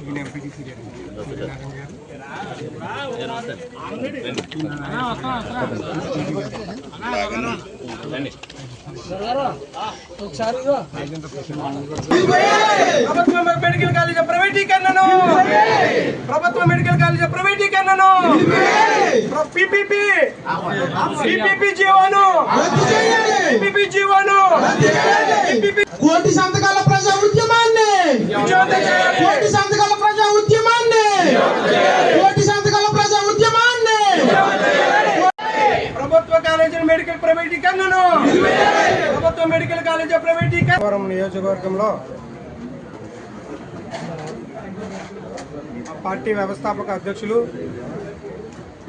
ఈయన ఎంపీటీసీ గారు నారాయణ గారు ప్రభుత్వ మెడికల్ కాలేజ్ ప్రైవేటీకరణను ప్రభుత్వ మెడికల్ కాలేజ్ ప్రైవేటీకరణను పిపిపి పిపిపి జీవోను పిపిపి జీవోను కోటి సంతకాల ప్రజా ఉద్యమాన్ని కోటి సంతకాల ప్రజా ఉద్యమాన్ని ప్రభుత్వ కాలేజీల మెడికల్ ప్రైవేటీకరణను ప్రభుత్వ మెడికల్ కాలేజీ ప్రైవేటీకరణ నియోజకవర్గంలో పార్టీ వ్యవస్థాపక అధ్యక్షులు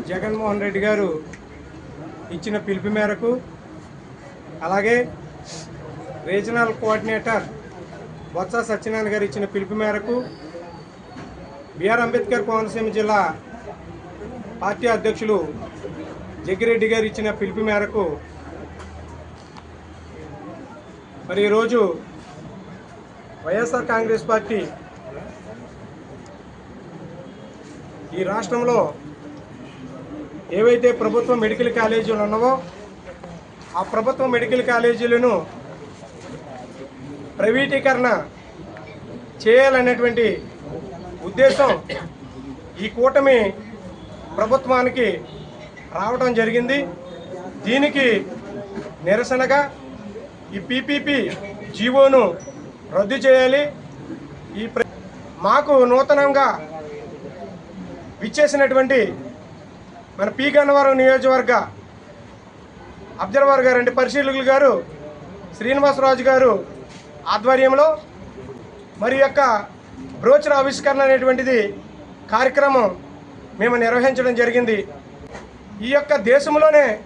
జగన్మోహన్ రెడ్డి గారు ఇచ్చిన పిలుపు మేరకు అలాగే రీజనల్ కోఆర్డినేటర్ బొత్స సత్యనారాయణ గారు ఇచ్చిన పిలుపు మేరకు బిఆర్ అంబేద్కర్ కోనసీమ జిల్లా పార్టీ అధ్యక్షులు జగ్గిరెడ్డి గారు ఇచ్చిన పిలుపు మేరకు మరి ఈరోజు వైఎస్ఆర్ కాంగ్రెస్ పార్టీ ఈ రాష్ట్రంలో ఏవైతే ప్రభుత్వ మెడికల్ కాలేజీలు ఉన్నావో ఆ ప్రభుత్వ మెడికల్ కాలేజీలను ప్రైవేటీకరణ చేయాలనేటువంటి ఉద్దేశం ఈ కూటమి ప్రభుత్వానికి రావడం జరిగింది. దీనికి నిరసనగా ఈ పీపీపీ జీవోను రద్దు చేయాలి. ఈ ప్ర- మాకు నూతనంగా విచ్చేసినటువంటి మన పీ గన్నవరం నియోజకవర్గ అబ్జర్వర్ గారు అంటే పరిశీలకులు గారు శ్రీనివాసరాజు గారు ఆధ్వర్యంలో మరి యొక్క బ్రోచర్ ఆవిష్కరణ అనేటువంటిది కార్యక్రమం మేము నిర్వహించడం జరిగింది. ఈ యొక్క దేశంలోనే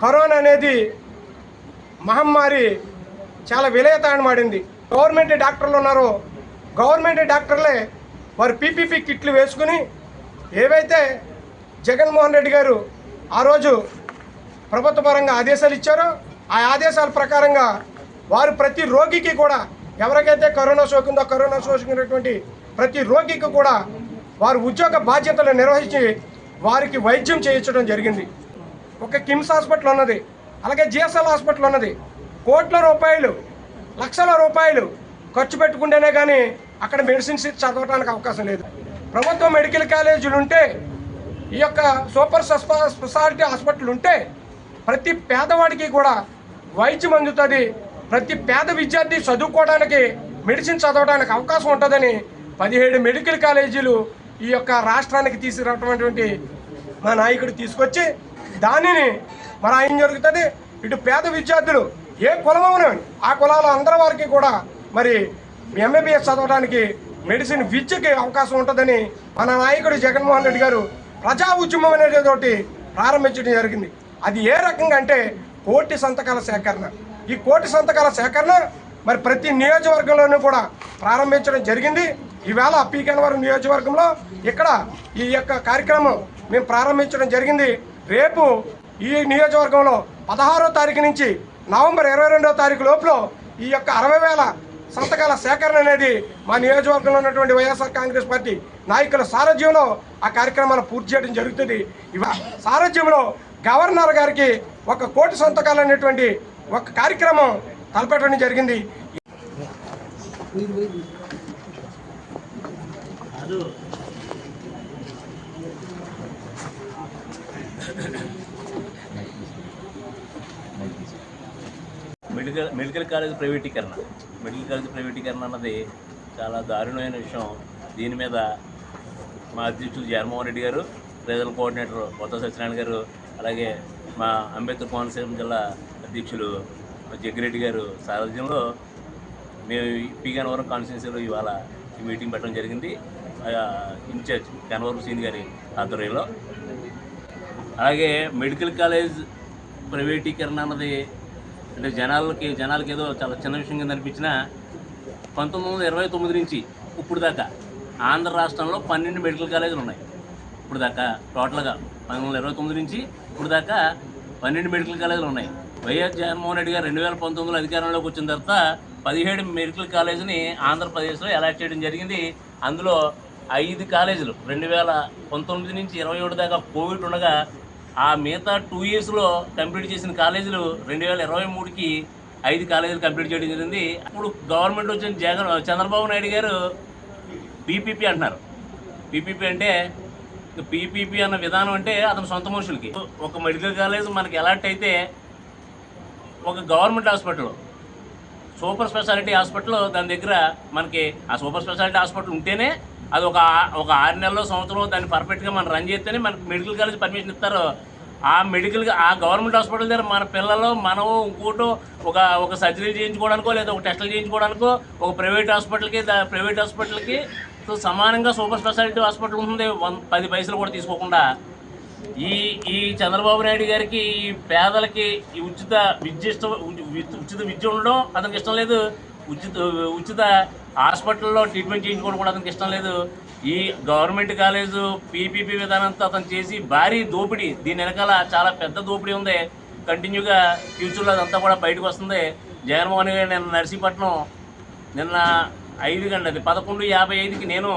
కరోనా అనేది మహమ్మారి చాలా విలయతాండమాడింది గవర్నమెంట్ డాక్టర్లు ఉన్నారు. గవర్నమెంట్ డాక్టర్లే వారు పీపీపీ కిట్లు వేసుకుని ఏవైతే జగన్మోహన్ రెడ్డి గారు ఆ రోజు ప్రభుత్వ పరంగా ఆదేశాలు ఇచ్చారో ఆ ఆదేశాల ప్రకారంగా వారు ప్రతి రోగికి కూడా ఎవరికైతే కరోనా సోకిందో కరోనా సోకినటువంటి ప్రతి రోగికి కూడా వారు ఉద్యోగ బాధ్యతలు నిర్వహించి వారికి వైద్యం చేయించడం జరిగింది. ఒక కిమ్స్ హాస్పిటల్ ఉన్నది. అలాగే జిఎస్ఎల్ హాస్పిటల్ ఉన్నది. కోట్ల రూపాయలు లక్షల రూపాయలు ఖర్చు పెట్టుకుంటేనే కానీ అక్కడ మెడిసిన్స్ చదవడానికి అవకాశం లేదు. ప్రభుత్వ మెడికల్ కాలేజీలు ఉంటే ఈ యొక్క సూపర్ స్పెషాలిటీ హాస్పిటల్ ఉంటే ప్రతి పేదవాడికి కూడా వైద్యం అందుతుంది. ప్రతి పేద విద్యార్థి చదువుకోవడానికి మెడిసిన్ చదవడానికి అవకాశం ఉంటుందని పదిహేడు మెడికల్ కాలేజీలు ఈ యొక్క రాష్ట్రానికి తీసుకురావటువంటి మా నాయకుడు తీసుకొచ్చి దానిని మరి ఆయన జరుగుతుంది. ఇటు పేద విద్యార్థులు ఏ కులమవును ఆ కులాల అందరి వారికి కూడా మరి ఎంబీబీఎస్ చదవడానికి మెడిసిన్ విద్యకి అవకాశం ఉంటుందని మన నాయకుడు జగన్మోహన్ రెడ్డి గారు ప్రజా ఉద్యమం అనేది ఒకటి ప్రారంభించడం జరిగింది. అది ఏ రకంగా అంటే కోటి సంతకాల సేకరణ. ఈ కోటి సంతకాల సేకరణ మరి ప్రతి నియోజకవర్గంలోనూ కూడా ప్రారంభించడం జరిగింది. ఈవేళ పీ నియోజకవర్గంలో ఇక్కడ ఈ యొక్క కార్యక్రమం మేము ప్రారంభించడం జరిగింది. రేపు ఈ నియోజకవర్గంలో పదహారో తారీఖు నుంచి నవంబర్ ఇరవై రెండో తారీఖు లోపల ఈ యొక్క అరవై వేల సంతకాల సేకరణ అనేది మా నియోజకవర్గంలో ఉన్నటువంటి వైఎస్ఆర్ కాంగ్రెస్ పార్టీ నాయకుల సారథ్యంలో ఆ కార్యక్రమాలు పూర్తి చేయడం జరుగుతుంది. ఇవ సారథ్యంలో గవర్నర్ గారికి ఒక కోటి సంతకాలు అనేటువంటి ఒక కార్యక్రమం తలపెట్టడం జరిగింది. మెడికల్ మెడికల్ కాలేజ్ ప్రైవేటీకరణ. మెడికల్ కాలేజ్ ప్రైవేటీకరణ అన్నది చాలా దారుణమైన విషయం. దీని మీద మా అధ్యక్షులు జగన్మోహన్ రెడ్డి గారు రీజనల్ కోఆర్డినేటర్ కొత్త సత్యనారాయణ గారు అలాగే మా అంబేద్కర్ కోనసీమ జిల్లా అధ్యక్షులు జగ్గిరెడ్డి గారు సారథ్యంలో మేము పి గన్నవరం కాన్స్టిట్యున్సీలో ఇవాళ ఈ మీటింగ్ పెట్టడం జరిగింది. ఇన్ఛార్జ్ గన్నవరం సీన్ గారి ఆధ్వర్యంలో. అలాగే మెడికల్ కాలేజ్ ప్రైవేటీకరణ అన్నది అంటే జనాలకి జనాలకి ఏదో చాలా చిన్న విషయం కింద అనిపించినా పంతొమ్మిది వందల ఇరవై తొమ్మిది నుంచి ఇప్పుడు దాకా ఆంధ్ర రాష్ట్రంలో పన్నెండు మెడికల్ కాలేజీలు ఉన్నాయి. ఇప్పుడు దాకా టోటల్గా పంతొమ్మిది వందల ఇరవై తొమ్మిది నుంచి ఇప్పుడు దాకా పన్నెండు మెడికల్ కాలేజీలు ఉన్నాయి. వైఎస్ జగన్మోహన్ రెడ్డి గారు రెండు వేల పంతొమ్మిదిలో అధికారంలోకి వచ్చిన తర్వాత పదిహేడు మెడికల్ కాలేజీని ఆంధ్రప్రదేశ్లో అలాట్ చేయడం జరిగింది. అందులో ఐదు కాలేజీలు రెండు వేల పంతొమ్మిది నుంచి ఇరవై ఒకటి దాకా కోవిడ్ ఉండగా ఆ మిగతా టూ ఇయర్స్లో కంప్లీట్ చేసిన కాలేజీలు రెండు వేల ఇరవై మూడుకి ఐదు కాలేజీలు కంప్లీట్ చేయడం జరిగింది. ఇప్పుడు గవర్నమెంట్ వచ్చిన జగన్ చంద్రబాబు నాయుడు గారు పీపీపీ అంటున్నారు. పీపీపీ అంటే పీపీపీ అన్న విధానం అంటే అతని సొంత మనుషులకి. ఒక మెడికల్ కాలేజ్ మనకి ఎలాంటి అయితే ఒక government hospital super speciality hospital దాని దగ్గర మనకి ఆ సూపర్ స్పెషాలిటీ హాస్పిటల్ ఉంటేనే అది ఒక ఒక ఆరు నెలలో సంవత్సరం దాన్ని పర్ఫెక్ట్గా మనం రన్ చేస్తేనే మనకి మెడికల్ కాలేజ్ పర్మిషన్ ఇస్తారు. ఆ మెడికల్గా ఆ గవర్నమెంట్ హాస్పిటల్ దగ్గర మన పిల్లలు మనం ఇంకోటో ఒక ఒక సర్జరీ చేయించుకోవడానికో లేదా ఒక టెస్టులు చేయించుకోవడానికో ఒక ప్రైవేట్ హాస్పిటల్కి ప్రైవేట్ హాస్పిటల్కి సమానంగా సూపర్ స్పెషాలిటీ హాస్పిటల్ ఉంటుంది. వన్ పది పైసలు కూడా తీసుకోకుండా. ఈ ఈ చంద్రబాబు నాయుడు గారికి ఈ పేదలకి ఈ ఉచిత విద్య ఇష్టం ఉచిత విద్య ఉండడం అతనికి ఇష్టం లేదు. ఉచిత ఉచిత హాస్పిటల్లో ట్రీట్మెంట్ చేయించుకోవడం కూడా అతనికి ఇష్టం లేదు. ఈ గవర్నమెంట్ కాలేజు పీపీపీ విధానంతో అతను చేసి భారీ దోపిడీ దీని వెనకాల చాలా పెద్ద దోపిడీ ఉంది. కంటిన్యూగా ఫ్యూచర్లో అదంతా కూడా బయటకు వస్తుంది. జగన్మోహన్ గారు నిన్న నర్సీపట్నం నిన్న ఐదు గంటది పదకొండు యాభై ఐదుకి నేను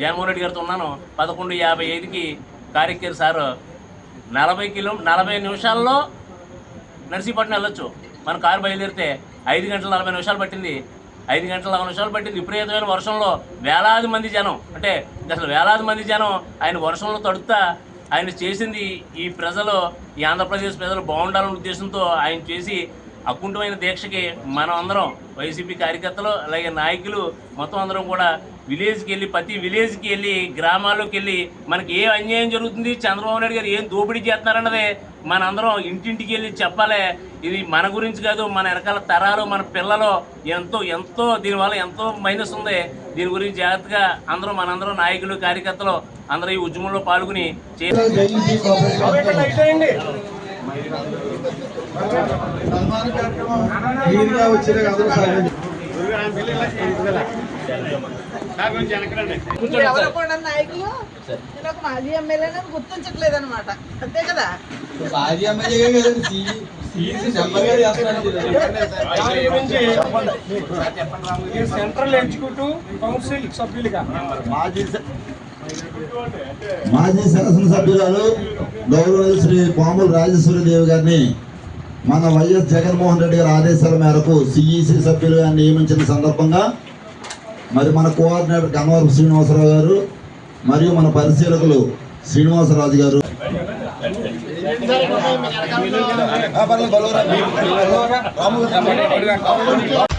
జగన్మోహన్ రెడ్డి గారితో ఉన్నాను. పదకొండు యాభై ఐదుకి కార్యకర్ సారు నలభై కిలో నలభై నిమిషాల్లో నర్సీపట్నం వెళ్ళొచ్చు. మన కారు బయలుదేరితే ఐదు గంటల నలభై నిమిషాలు పట్టింది. ఐదు గంటల నలభై నిమిషాలు పట్టింది. విపరీతమైన వర్షంలో వేలాది మంది జనం. అంటే అసలు వేలాది మంది జనం ఆయన వర్షంలో తడుతా ఆయన చేసింది ఈ ప్రజలు ఈ ఆంధ్రప్రదేశ్ ప్రజలు బాగుండాలనే ఉద్దేశంతో ఆయన చేసి అకుంఠమైన దీక్షకి మనం అందరం వైసీపీ కార్యకర్తలు అలాగే నాయకులు మొత్తం అందరం కూడా విలేజ్కి వెళ్ళి ప్రతి విలేజ్కి వెళ్ళి గ్రామాల్లోకి వెళ్ళి మనకి ఏ అన్యాయం జరుగుతుంది? చంద్రబాబు నాయుడు గారు ఏం దోపిడీ చేస్తున్నారన్నది మనందరం ఇంటింటికి వెళ్ళి చెప్పాలి. ఇది మన గురించి కాదు మన వెనకాల తరాలు మన పిల్లలు ఎంతో ఎంతో దీనివల్ల ఎంతో మైనస్ ఉంది. దీని గురించి జాగ్రత్తగా అందరం మనందరం నాయకులు కార్యకర్తలు అందరూ ఈ ఉద్యమంలో పాల్గొని చే ఎవరో కూడా నాయకులు నేను ఒక మాజీ ఎమ్మెల్యేని గుర్తించట్లేదు అనమాట అంతే కదా? మాజీ ఎమ్మెల్యే సెంట్రల్ కౌన్సిల్ సభ్యులుగా. మాజీ స- మాజీ శాసనసభ్యురాలు గౌరవ శ్రీ పాముల రాజేశ్వరి దేవి గారిని మన వైఎస్ జగన్మోహన్ రెడ్డి గారి ఆదేశాల మేరకు సిఈసి సభ్యులుగా నియమించిన సందర్భంగా మరి మన కోఆర్డినేటర్ గన్నవరపు శ్రీనివాసరావు గారు మరియు మన పరిశీలకులు శ్రీనివాసరాజు గారు రాము గారు.